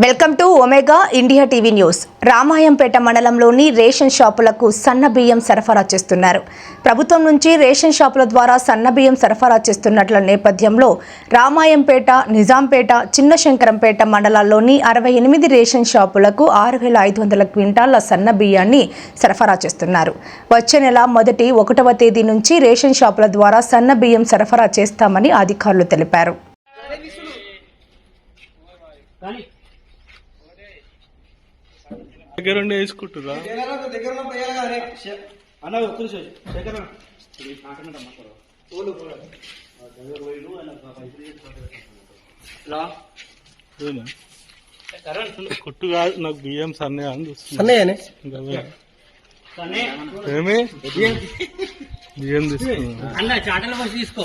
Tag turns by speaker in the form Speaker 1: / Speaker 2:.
Speaker 1: Welcome to Omega India TV news. Ramayampet మండలంలోని ration షాపులకు సన్న బియ్యం సరఫరా చేస్తున్నారు. ప్రభుత్వం నుంచి రేషన్ షాపుల ద్వారా సన్న బియ్యం సరఫరా చేస్తున్నట్ల నేపథ్యంలో రామాయంపేట నిజాంపేట చిన్నశంకరంపేట మండలాల్లోని అరవై ఎనిమిది రేషన్ షాపులకు ఆరు వేల ఐదు వందల క్వింటాల సన్న బియ్యాన్ని సరఫరా చేస్తున్నారు. వచ్చే నెల మొదటి ఒకటవ తేదీ నుంచి రేషన్ షాపుల ద్వారా సన్న బియ్యం సరఫరా చేస్తామని అధికారులు తెలిపారు.
Speaker 2: దగ్గర ఉండి వేసుకుంటురా
Speaker 3: దగ్గర అన్న ఒక్క.
Speaker 2: కొట్టు కాదు నాకు బియ్యం సన్నే అని. ఏమి? బియ్యం. తీసుకున్నా.
Speaker 3: అన్న చాటల తీసుకో.